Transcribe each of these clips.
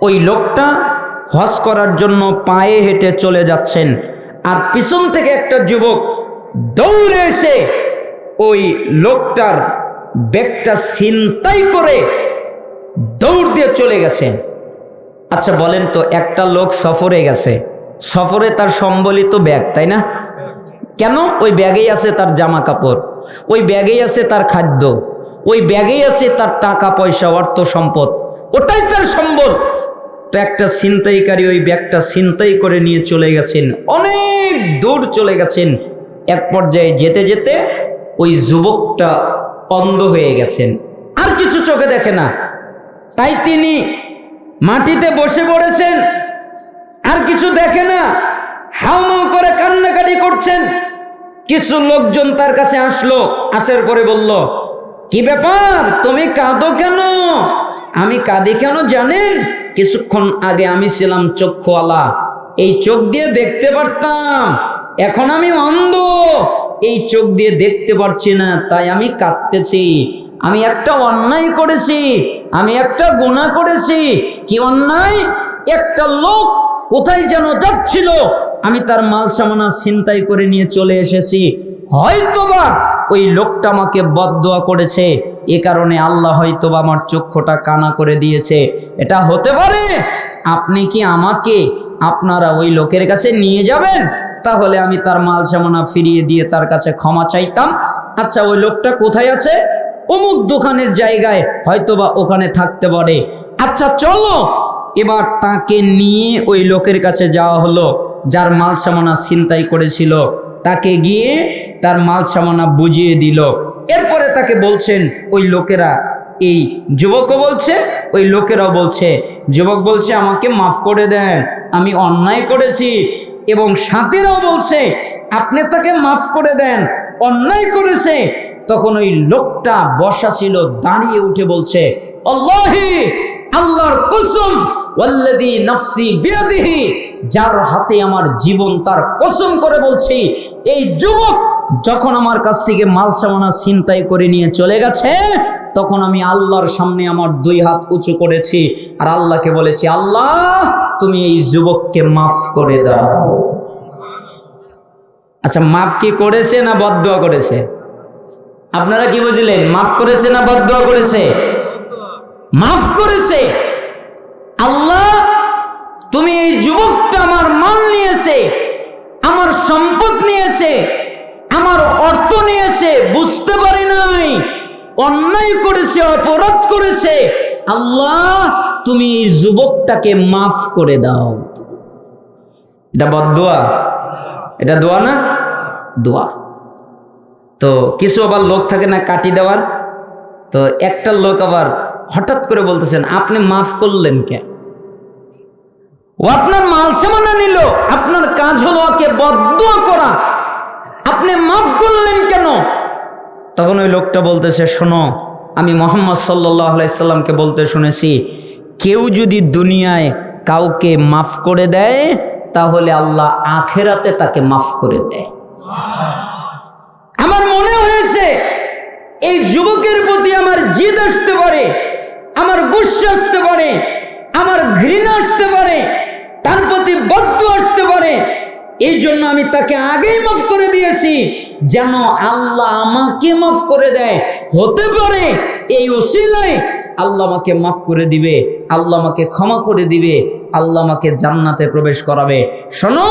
ওই লোকটা হজ করার জন্য পায়ে হেঁটে চলে যাচ্ছেন। আর পিছন থেকে একটা যুবক দৌড়ে এসে ওই লোকটার ব্যাগটা ছিনতাই করে দৌড় দিয়ে চলে গেছেন। আচ্ছা বলেন তো, একটা লোক সফরে গেছে। সফরে তার সম্বলিত ব্যাগ, তাই না? কেন? ওই ব্যাগেই আছে তার জামা কাপড় ওই ব্যাগেই আছে তার খাদ্য, ওই ব্যাগেই আছে তার টাকা পয়সা অর্থ সম্পদ ওটাই তার সম্বল। তো একটা ছিনতাইকারী ওই ব্যাগটা ছিনতাই করে নিয়ে চলে গেছেন। অনেক দূর চলে গেছেন। এক পর্যায়ে যেতে যেতে ওই যুবকটা অন্ধ হয়ে গেছেন। আর কিছু চোখে দেখে না। তাই তিনি মাটিতে বসে পড়েছেন। আর কিছু দেখে না। হাউমাউ করে কান্নাকাটি করছেন। কিছু লোকজন তার কাছে আসলো, আসার পরে বলল, কি ব্যাপার? তুমি কাঁদো কেন? আমি কাঁদি কেন জানেন? কিছুক্ষণ আগে আমি ছিলাম চক্ষুওয়ালা। এই চোখ দিয়ে দেখতে পারতাম। এখন আমি অন্ধ। এই চোখ দিয়ে দেখতে পারছি না, তাই আমি কাঁদতেছি। আমি একটা অন্যায় করেছি। আমি একটা গুণা করেছি। কি অন্যায়? একটা লোক কোথায় যেন যাচ্ছিল। আমি তার মাল সামানা ছিনতাই করে নিয়ে চলে এসেছি। হয়তোবা ওই লোকটা আমাকে বদদোয়া করেছে। এ কারণে আল্লাহ হয়তোবা আমার চক্ষুটা কানা করে দিয়েছে। এটা হতে পারে আপনি কি আমাকে, আপনারা ওই লোকের কাছে নিয়ে যাবেন? তাহলে আমি তার মাল সামানা ফিরিয়ে দিয়ে তার কাছে ক্ষমা চাইতাম। আচ্ছা ওই লোকটা কোথায় আছে? অমুক দোকানের জায়গায় হয়তোবা ওখানে থাকতে পারে। আচ্ছা চলো। এবার তাকে নিয়ে ওই লোকের কাছে যাওয়া হলো, যার মাল সামানা ছিনতাই করেছিল। তাকে গিয়ে তার মাল সামানা বুঝিয়ে দিল। এরপরে তাকে বলছেন, ওই লোকেরা এই যুবকও বলছে, ওই লোকেরাও বলছে, যুবক বলছে, আমাকে মাফ করে দেন, আমি অন্যায় করেছি। এবং সাথীরাও বলছে, আপনি তাকে মাফ করে দেন, অন্যায় করেছে। তখন ওই লোকটা বসা ছিল, দাঁড়িয়ে উঠে বলছে, আল্লাহি, আল্লাহর কসম বিয়াদিহি, যার হাতে আমার জীবন তার কসম করে বলছি, এই যুবক যখন আমার কাছ থেকে মাল সামানা ছিনতাই করে নিয়ে চলে গেছে, তখন আমি আল্লাহর সামনে আমার দুই হাত উঁচু করেছি আর আল্লাহকে বলেছি, আল্লাহ, তুমি এই যুবককে মাফ করে দাও। আচ্ছা মাফ কি করেছে না বদদোয়া করেছে? আপনারা কি বুঝলেন? মাফ করেছে না বদদোয়া করেছে? মাফ করেছে। আল্লাহ, তুমি এই যুবকটা আমার মাল নিয়েছে, আমার সম্পদ নিয়েছে। আমার অর্থ নিয়েছে, বুঝতে পারি নাই। অন্যায় করেছে, অপরাধ করেছে। আল্লাহ, তুমি এই যুবকটাকে মাফ করে দাও। এটা বদদোয়া এটা দোয়া না? দোয়া। তো কিছু আবার লোক থাকে না কাটি দেওয়ার? তো একটা লোক আবার হঠাৎ করে বলতেছেন, আপনি মাফ করলেন কে? ও আপনার মাল সামানা নিল। আপনার কাজ হলো ওকে বদুয়া করা। আপনি মাফ করলেন কেন? তখন ওই লোকটা বলতেছে শোনো আমি মোহাম্মদ সাল্লাহ আলাইসাল্লামকে বলতে শুনেছি কেউ যদি দুনিয়ায় কাউকে মাফ করে দেয় তাহলে আল্লাহ আখেরাতে তাকে মাফ করে দেয়। আমার মনে হয়েছে এই যুবকের প্রতি আমার জিদ আসতে পারে আমার গুস্স আসতে পারে আমার ঘৃণা আসতে পারে তার প্রতি বদ্ধ আসতে পারে। এই জন্য আমি তাকে আগেই মাফ করে দিয়েছি, যেন আল্লাহ আমাকে মাফ করে দেয়। হতে পারে এই ওসিলায় আল্লাহ আমাকে মাফ করে দিবে, আল্লাহ আমাকে ক্ষমা করে দিবে, আল্লাহ আমাকে জান্নাতে প্রবেশ করাবে। শোনো,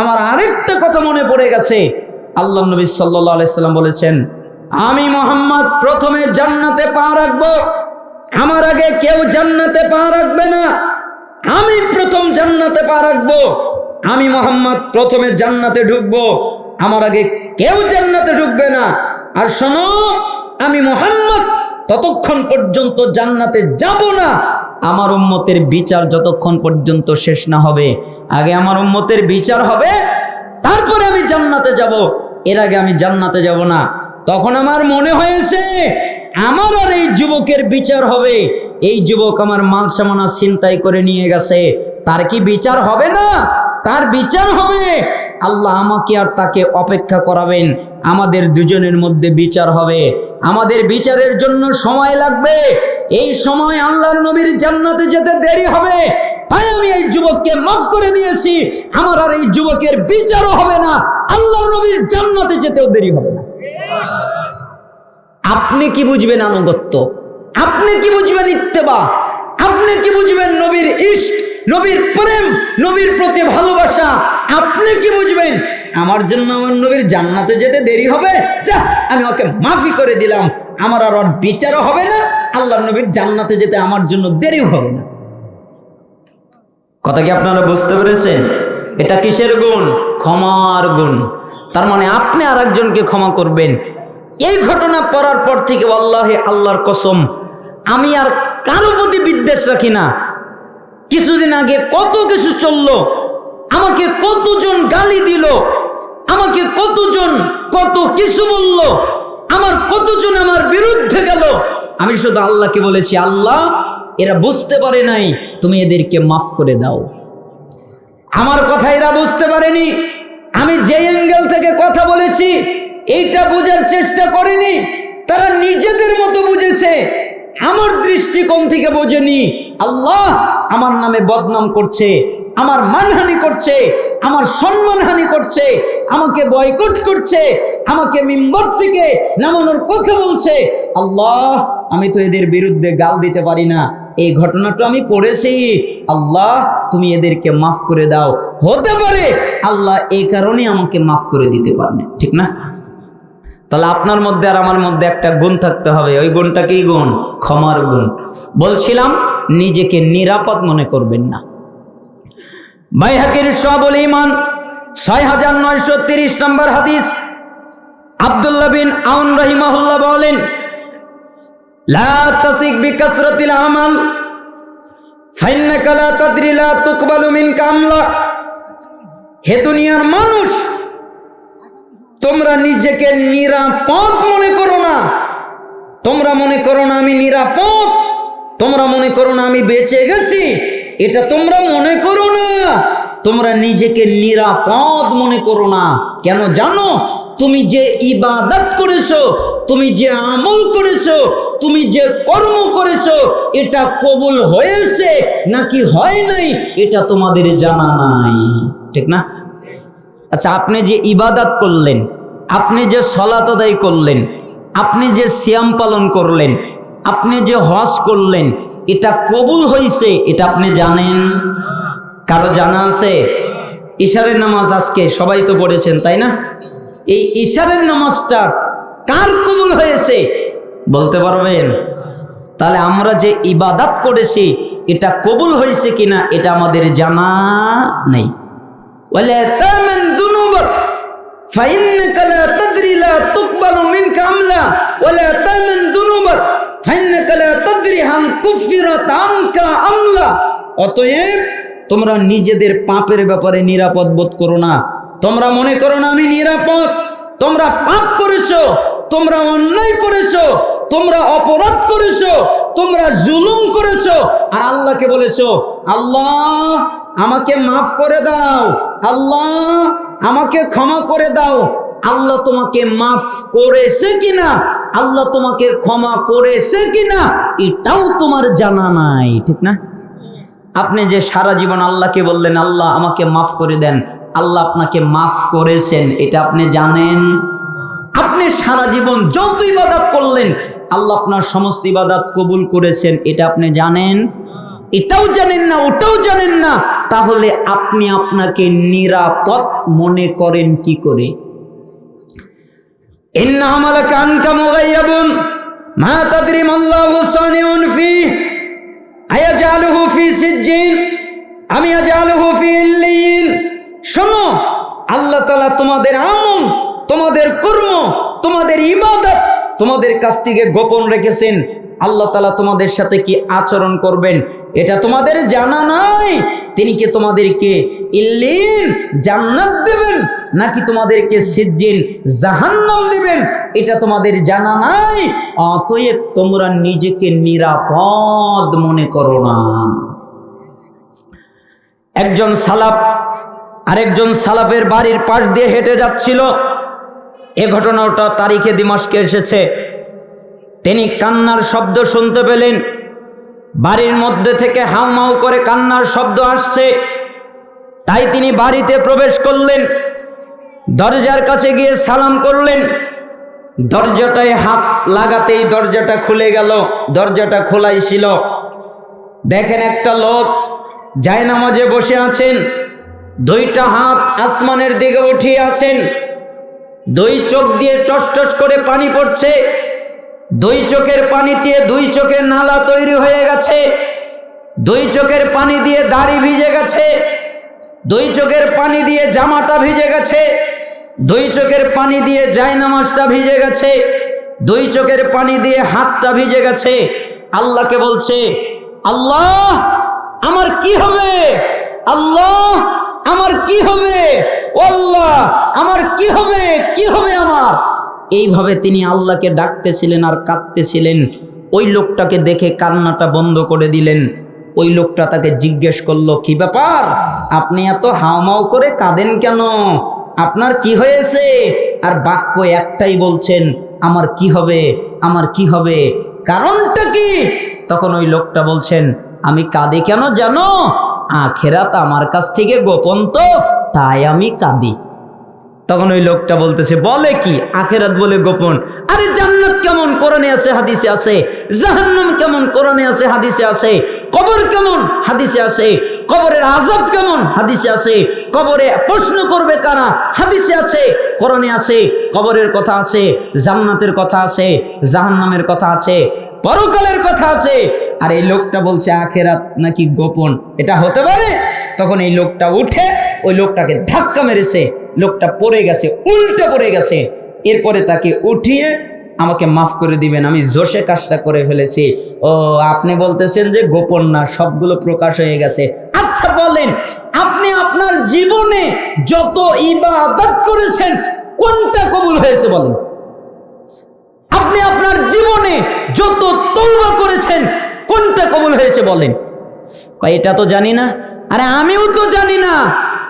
আমার আরেকটা কথা মনে পড়ে গেছে। আল্লাহ নবী সাল্লাহ আলাইসাল্লাম বলেছেন, আমি মোহাম্মদ প্রথমে জান্নাতে পা রাখব, আমার আগে কেউ জান্নাতে পা রাখবে না। আমি প্রথম জান্নাতে পা রাখব আমি মোহাম্মদ প্রথমে জান্নাতে ঢুকবো। আমার আগে কেউ জান্নাতে ঢুকবে না। আর শোনো, আমি মোহাম্মদ ততক্ষণ পর্যন্ত জান্নাতে যাব না। আমার উম্মতের বিচার যতক্ষণ পর্যন্ত শেষ না হবে। আগে আমার উম্মতের বিচার হবে, তারপরে আমি জান্নাতে যাব। এর আগে আমি জান্নাতে যাব না। তখন আমার মনে হয়েছে, আমার আর এই যুবকের বিচার হবে। এই যুবক আমার মাল সামানা ছিনতাই করে নিয়ে গেছে। তার কি বিচার হবে না? তার বিচার হবে। আল্লাহ আমাকে আর তাকে অপেক্ষা করাবেন। আমাদের দুজনের মধ্যে বিচার হবে। আমাদের বিচারের জন্য সময় লাগবে। এই সময় আল্লাহর নবীর জান্নাতে যেতে দেরি হবে। তাই আমি এই যুবককে মাফ করে দিয়েছি। আমার আর এই যুবকের বিচারও হবে না। আল্লাহর নবীর জান্নাতে যেতেও দেরি হবে না। আপনি কি বুঝবেন আনুগত্য? আপনি কি বুঝবেন ইত্তেবা? আপনি কি বুঝবেন নবীর ইশক? নবীর প্রেম, নবীর প্রতি ভালোবাসা, আপনি কি বুঝবেন? আমার জন্য আমার নবীর জান্নাতে যেতে দেরি হবে? যা, আমি ওকে মাফি করে দিলাম। আমার আর ওর বিচারও হবে না আল্লাহ নবীর জান্নাতে যেতে আমার জন্য দেরি হবে না। কথা কি আপনারা বুঝতে পেরেছেন? এটা কিসের গুণ? ক্ষমার গুণ। তার মানে আপনি আর একজনকে ক্ষমা করবেন। এই ঘটনা পড়ার পর থেকে আল্লাহে আল্লাহর কসম, আমি আর কারও প্রতি বিদ্বেষ রাখি না। কিছুদিন আগে কত কিছু চলল, আমাকে কতজন গালি দিল, আমাকে কতজন কত কিছু বলল, আমার কতজন আমার বিরুদ্ধে গেল, আমি শুধু আল্লাহকে বলেছি, আল্লাহ, এরা বুঝতে পারে নাই, তুমি এদেরকে মাফ করে দাও। আমার কথা এরা বুঝতে পারেনি, আমি যে অ্যাঙ্গেল থেকে কথা বলেছি, এইটা বোঝার চেষ্টা করেনি, তারা নিজেদের মতো বুঝেছে, আমার দৃষ্টিকোণ থেকে বোঝেনি। আল্লাহ আমার নামে বদনাম করছে, আমার মানহানি করছে, আমার সম্মানহানি করছে, আমাকে বয়কট করছে, আমাকে মিম্বর থেকে নামানোর কথা বলছে। আল্লাহ, আমি তো এদের বিরুদ্ধে গাল দিতে পারি না। এই ঘটনাটা আমি পড়েছি। আল্লাহ, তুমি এদেরকে মাফ করে দাও। হতে পারে আল্লাহ এই কারণে আমাকে মাফ করে দিতে পারেন ঠিক না? তাহলে আপনার মধ্যে আর আমার মধ্যে একটা গুণ থাকতে হবে। ওই গুণটা কি গুণ? ক্ষমার গুণ। বলছিলাম, নিজেকে নিরাপদ মনে করবেন না। বাইহাকির সবল ইমান ছয় হাজার নয়শো তিরিশ নম্বর হাদিস। আবদুল্লাহ বিন আউন রহিমাহুল্লাহ বলেন আমলা। হে দুনিয়ার মানুষ তোমরা নিজেকে নিরাপদ মনে করো না। তোমরা মনে করো না আমি নিরাপদ। তোমরা মনে করো না আমি বেঁচে গেছি। এটা তোমরা মনে করো না। তোমরা নিজেকে নিরাপদ মনে করো না। কেন জানো? তুমি যে ইবাদত করেছ, তুমি যে আমল করেছ, তুমি যে কর্ম করেছ, এটা কবুল হয়েছে নাকি হয় নাই, এটা তোমাদের জানা নাই। ঠিক না? আচ্ছা আপনি যে ইবাদাত করলেন আপনি যে সলাত আদায় করলেন, আপনি যে শ্যাম পালন করলেন, আপনি যে হজ করলেন, এটা কবুল হয়েছে এটা আপনি জানেন? কারও জানা আছে? ইশারের নামাজ আজকে সবাই তো পড়েছেন, তাই না? এই ইশারের নামাজটা কার কবুল হয়েছে? বলতে পারবেন? তাহলে আমরা যে ইবাদাত করেছি, এটা কবুল হয়েছে কিনা, এটা আমাদের জানা নেই। বলে فإنك لا تدري لا تقبل منك أم لا ولا تامن ذنوبك فإنك لا تدري هل كفرت عنك أم لا অতএব তোমরা নিজেদের পাপের ব্যাপারে নিরাপদ বোধ করো না তোমরা মনে করো না আমি নিরাপদ তোমরা পাপ করেছো তোমরা অন্যায় করেছো তোমরা অপরাধ করেছো তোমরা জুলুম করেছো আর আল্লাহকে বলেছো আল্লাহ আমাকে মাফ করে দাও আল্লাহ আমাকে ক্ষমা করে দাও। আল্লাহ তোমাকে মাফ করেছে কিনা? আল্লাহ তোমাকে ক্ষমা করেছে কিনা? এটাও তোমার জানা নাই, ঠিক না? আপনি যে সারা জীবন আল্লাহকে বললেন, আল্লাহ, আমাকে মাফ করে দেন। আল্লাহ আপনাকে মাফ করেছেন, এটা আপনি জানেন? আপনি সারা জীবন যত ইবাদাত করলেন, আল্লাহ আপনার সমস্ত ইবাদাত কবুল করেছেন, এটা আপনি জানেন? এটাও জানেন না, ওটাও জানেন না। তাহলে আপনি আপনাকে নিরাপদ মনে করেন কি করে? আমি শোনো, আল্লাহ তাআলা তোমাদের আমল, তোমাদের কর্ম, তোমাদের ইবাদত তোমাদের কাছ থেকে গোপন রেখেছেন। আল্লাহ তাআলা তোমাদের সাথে কি আচরণ করবেন, এটা তোমাদের জানা নাই। তিনি কি তোমাদেরকে ইল্লিন জান্নাত দেবেন? নাকি তোমাদেরকে সিজ্জিন, জাহান্নাম দেবেন? এটা তোমাদের জানা নাই। অতএব তোমরা নিজেকে নিরাপদ মনে করো না। একজন সালাফ আরেকজন সালাফের বাড়ির পাশ দিয়ে হেঁটে যাচ্ছিল। এ ঘটনাটা তারিখে দিমাসকে এসেছে। তিনি কান্নার শব্দ শুনতে পেলেন। বাড়ির মধ্যে থেকে হাউমাউ করে কান্নার শব্দ আসছে। তাই তিনি বাড়িতে প্রবেশ করলেন। দরজার কাছে গিয়ে সালাম করলেন। দরজাটায় হাত লাগাতেই দরজাটা খুলে গেল। দরজাটা খোলাই ছিল। দেখেন একটা লোক জায়নামাজে বসে আছেন। দুইটা হাত আসমানের দিকে উঠিয়ে আছেন। দুই চোখ দিয়ে টস টস করে পানি পড়ছে। দুই চোখের পানি দিয়ে দুই চোখের নালা তৈরি হয়ে গেছে। দুই চোখের পানি দিয়ে দাড়ি ভিজে গেছে। দুই চোখের পানি দিয়ে জামাটা ভিজে গেছে। দুই চোখের পানি দিয়ে জায়নামাজটা ভিজে গেছে। দুই চোখের পানি দিয়ে হাতটা ভিজে গেছে। আল্লাহকে বলছে, আল্লাহ, আমার কি হবে? আল্লাহ, আমার কি হবে? আল্লাহ আমার কি হবে? কি হবে আমার? এইভাবে তিনি আল্লাহকে ডাকতেছিলেন আর কাঁদতেছিলেন। ওই লোকটাকে দেখে কান্নাটা বন্ধ করে দিলেন। ওই লোকটা তাকে জিজ্ঞেস করল, কি ব্যাপার? আপনি এত হাওমাও করে কাঁদেন কেন? আপনার কি হয়েছে? আর বাক্য একটাই বলছেন, আমার কি হবে? আমার কি হবে? কারণটা কি? তখন ওই লোকটা বলছেন, আমি কাঁদি কেন জানো? আখেরাত আমার কাছ থেকে গোপন তো, তাই আমি কাঁদি। তখন ওই লোকটা বলতেছে, বলে কি? আখেরাত বলে গোপন। আরে জান্নাত কেমন? কোরআনে আছে, হাদিসে আছে। জাহান্নাম কেমন? কোরআনে আছে, হাদিসে আছে। কবর কেমন? হাদিসে আছে। কবরের আজাব কেমন? হাদিসে আছে। কবরে প্রশ্ন করবে কারা? হাদিসে আছে। কোরআনে আছে। কবরের কথা আছে। জান্নাতের কথা আছে। জাহান্নামের কথা আছে। পরকালের কথা আছে। আর এই লোকটা বলছে, আখেরাত নাকি গোপন? এটা হতে পারে? তখন এই লোকটা উঠে, ওই লোকটাকে ধাক্কা মেরেছে। লোকটা পড়ে গেছে, উল্টে পড়ে গেছে। এরপরে তাকে উঠিয়ে আমাকে মাফ করে দিবেন, আমি জোশে কাজটা করে ফেলেছি। ও, আপনি বলতেছেন যে গোপন না, সবগুলো প্রকাশ হয়ে গেছে। আচ্ছা বলেন, আপনি আপনার জীবনে যত ইবাদত করেছেন, কোনটা কবুল হয়েছে বলেন? আপনি আপনার জীবনে যত তৌবা করেছেন, কোনটা কবুল হয়েছে বলেন? এটা তো জানি না। আরে আমিও তো জানি না।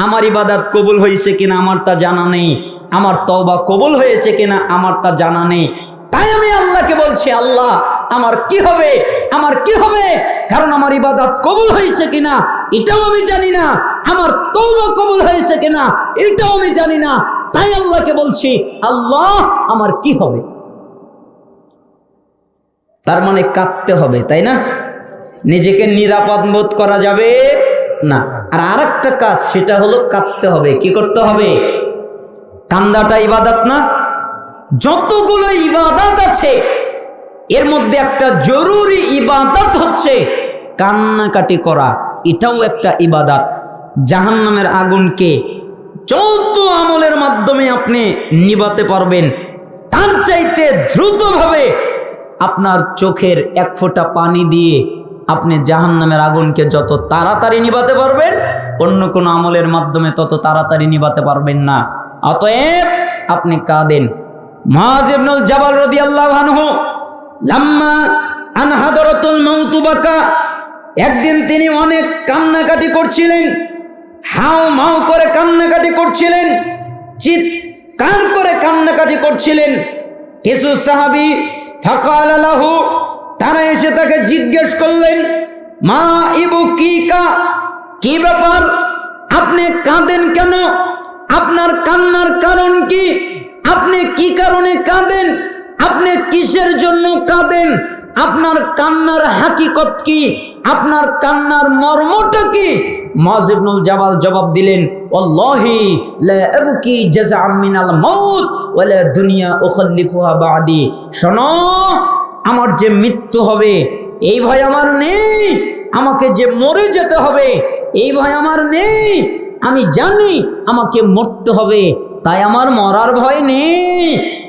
আমার ইবাদাত কবুল হয়েছে কিনা আমার তা জানা নেই। আমার তওবা কবুল হয়েছে কিনা আমার তা জানা নেই। তাই আমি আল্লাহকে বলছি, আল্লাহ, আমার কি হবে? আমার কি হবে? কারণ আমার ইবাদত কবুল হয়েছে কিনা এটাও আমি জানি না। আমার তওবা কবুল হয়েছে কিনা এটাও আমি জানি না। তাই আল্লাহকে বলছি, আল্লাহ, আমার কি হবে? তার মানে কাঁদতে হবে, তাই না? নিজেকে নিরাপদ বোধ করা যাবে। না। আর আরেকটা কাজ, সেটা হলো কাঁদতে হবে। কি করতে হবে? কান্দাটা ইবাদত না? যতগুলো ইবাদত আছে, এর মধ্যে একটা জরুরি ইবাদত হচ্ছে কান্নাকাটি করা। এটাও একটা ইবাদত। জাহান্নামের আগুনকে যত আমলের মাধ্যমে আপনি নিবাতে পারবেন, তার চাইতে দ্রুতভাবে আপনার চোখের এক ফোঁটা পানি দিয়ে আপনি জাহান্নামের আগুনকে যত তাড়াতাড়ি নিভাতে পারবেন, অন্য কোনো আমলের মাধ্যমে তত তাড়াতাড়ি নিভাতে পারবেন না। অতএব আপনি কাঁদেন। মাজিবনুল জাবাল রাদিয়াল্লাহু আনহু লাম্মা আনহাদরাতুল একদিন তিনি অনেক কান্নাকাটি করছিলেন, হাও মাও করে কান্নাকাটি করছিলেন, চিৎকার করে কান্নাকাটি করছিলেন। কিছু সাহাবি, ফাকাল আলাহু তারা এসে তাকে জিজ্ঞেস করলেন, মা ইবু কি কা কি ব্যাপার? আপনি কাঁদেন কেন? আপনার কান্নার কারণ কি? আপনি কি কারণে কাঁদেন? আপনি কিসের জন্য কাঁদেন? আপনার কান্নার হাকিকত কি? আপনার কান্নার মর্মটা কি? মাজিবনুল জাবাল জবাব দিলেন, ওয়াল্লাহি লা আবকি জাযাআম মিনাল মাউত ওয়ালা দুনিয়া উখাল্লিফুহা বাদি। শোনো আমার যে মৃত্যু হবে, এই ভয় আমার নেই। আমাকে যে মরে যেতে হবে, এই ভয় আমার নেই। আমি জানি আমাকে মরতে হবে, তাই আমার মরার ভয় নেই।